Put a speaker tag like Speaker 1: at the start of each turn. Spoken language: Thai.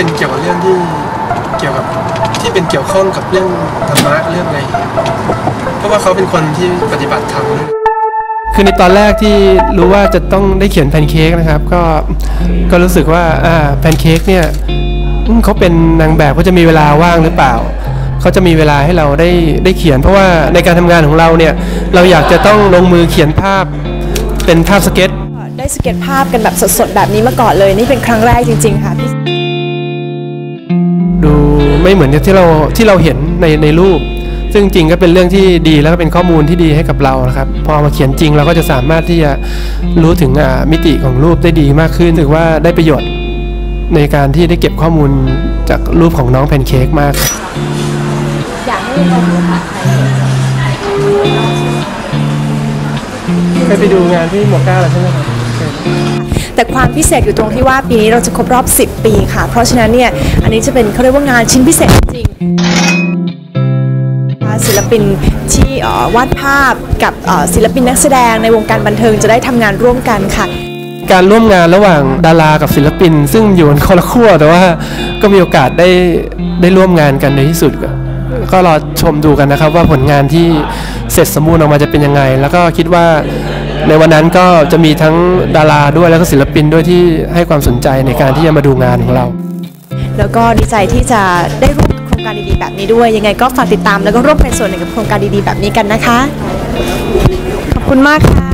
Speaker 1: เขาให้เป็นเกี่ยวกับเรื่องที่เกี่ยวกับที่เป็นเกี่ยวข้องกับเรื่องธรรมะเรื่องอะไรอย่างเงี้ยเพราะว่าเขาเป็นคนที่ปฏิบัติธรรมด้วย คือในตอนแรกที่รู้ว่าจะต้องได้เขียนแพนเค้กนะครับ ก็ก็รู้สึกว่าอ่าแพนเค้กเนี่ยอืมเขาเป็นนางแบบเขาจะมีเวลาว่างหรือเปล่า เขาจะมีเวลาให้เราได้ได้เขียน เพราะว่าในการทำงานของเราเนี่ยเราอยากจะต้องลงมือเขียนภาพเป็นภาพสเก็ต
Speaker 2: ได้สเก็ตภาพกันแบบสดๆ แบบนี้มาก่อนเลย นี่เป็นครั้งแรกจริง ๆ ค่ะพี่
Speaker 1: ดูไม่เหมือนที่เราที่เราเห็นในในรูป ซึ่งจริงก็เป็นเรื่องที่ดีแล้วก็เป็นข้อมูลที่ดีให้กับเรานะครับ พอมาเขียนจริงเราก็จะสามารถที่จะรู้ถึงอ่ามิติของรูปได้ดีมากขึ้นถือว่าได้ประโยชน์ในการที่ได้เก็บข้อมูลจากรูปของน้องแพนเค้กมาก
Speaker 2: อยากให้เราถ่าย
Speaker 1: เคยไปดูงานที่หมวก้าแล้วใช่ไหมครับ
Speaker 2: แต่ความพิเศษอยู่ตรงที่ว่าปีนี้เราจะครบรอบ 10 ปีค่ะ เพราะฉะนั้นเนี่ยอันนี้จะเป็นเขาเรียกว่างานชิ้นพิเศษจริงศิลปินที่วาดภาพกับศิลปินนักแสดงในวงการบันเทิงจะได้ทำงานร่วมกันค่ะ
Speaker 1: การร่วมงานระหว่างดารากับศิลปิน ซึ่งอยู่กันคนละขั้วแต่ว่าก็มีโอกาสได้ได้ร่วมงานกันในที่สุด ก็รอชมดูกันนะครับว่าผลงานที่เสร็จสมบูรณ์ออกมาจะเป็นยังไง แล้วก็คิดว่า ในวันนั้นก็จะมีทั้งดาราด้วยแล้วก็ศิลปินด้วยที่ให้ความสนใจในการที่จะมาดูงานของเรา
Speaker 2: แล้วก็ดีใจที่จะได้ร่วมกับโครงการดีๆแบบนี้ด้วย ยังไงก็ฝากติดตามแล้วก็ร่วมเป็นส่วนหนึ่งกับโครงการดีๆแบบนี้กันนะคะ ขอบคุณมากค่ะ